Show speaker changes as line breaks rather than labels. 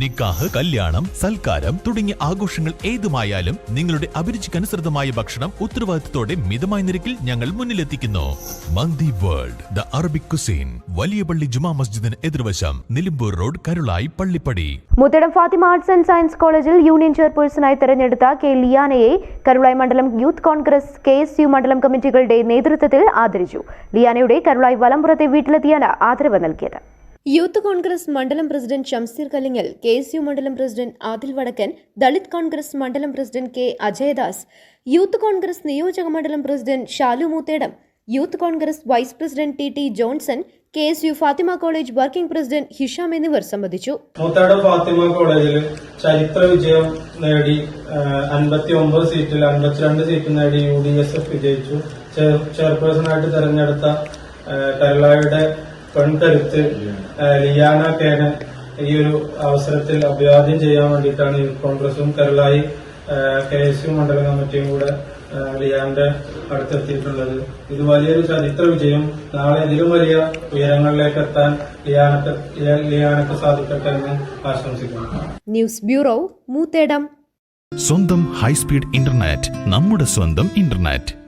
നിക്കാഹ് കല്യാണം സൽക്കാരം തുടങ്ങിയ ആഘോഷങ്ങൾ ഏതുമായാലും നിങ്ങളുടെ അഭിരുചിക്കനുസൃതമായ ഭക്ഷണം ഉത്തരവാദിത്തത്തോടെ മിതമായ നിരക്കിൽ ഞങ്ങൾ മുന്നിലെത്തിക്കുന്നു. Mandi world the Arabic cuisine വലിയ പള്ളി ജുമാ മസ്ജിദിന് എതിർവശം Nilambur road Karulai Pallippadi.
Muthedam Fathima arts and science കോളേജിൽ യൂണിയൻ ചെയർപേഴ്സണായി തെരഞ്ഞെടുത്ത കെ ലിയാനയെ കരുളായി മണ്ഡലം youth Congress K S U മണ്ഡലം കമ്മിറ്റികളുടെ നേതൃത്വത്തിൽ ആദരിച്ചു. ലിയാനയുടെ കരുളായി വലമ്പുറത്തെ വീട്ടിലെത്തിയാണ് ആദരവ് നൽകിയത്. യൂത്ത് കോൺഗ്രസ് മണ്ഡലം president Shamseer Kallingal K S U മണ്ഡലം പ്രസിഡന്റ് ആദിൽ വടക്കൻ ദളിത് കോൺഗ്രസ് മണ്ഡലം president K Ajayadas youth Congress നിയോജക മണ്ഡലം president Shalu Moothedam youth Congress vice president T T Johnson K S U Fathima college working president Hisham എന്നിവർ സംബന്ധിച്ചു.
മൂത്തേടം ഫാത്തിമ കോളേജിൽ ചരിത്ര വിജയം നേടി അൻപത്തി ഒമ്പത് സീറ്റിൽ അൻപത്തിരണ്ട് സീറ്റ് നേടി യു ഡി എസ് എഫ് വിജയിച്ചു. ചെയർ- ചെയർപേഴ്സണായിട്ട് തെരഞ്ഞെടുത്ത കേരളയുടെ പെൺകരുത്ത് ലിയാന കേനൻ ഈ ഒരു അവസരത്തിൽ അഭിവാദ്യം ചെയ്യാൻ വേണ്ടിയിട്ടാണ് യൂത്ത് കോൺഗ്രസും കേരളായി കെ എസ് യു മണ്ഡല കമ്മിറ്റിയും കൂടെ ലിയാന്റെ അടുത്തെത്തിയിട്ടുള്ളത്. ഇത് വലിയൊരു ചരിത്ര വിജയം. നാളെ ഇതിലും വലിയ ഉയരങ്ങളിലേക്ക് എത്താൻ ലിയാനക്ക് ലിയാനക്ക് സാധിക്കട്ടെ എന്ന് ആശംസിക്കുന്നു.
News bureau Moothedam.
സ്വന്തം ഹൈസ്പീഡ് ഇന്റർനെറ്റ് നമ്മുടെ സ്വന്തം ഇന്റർനെറ്റ്.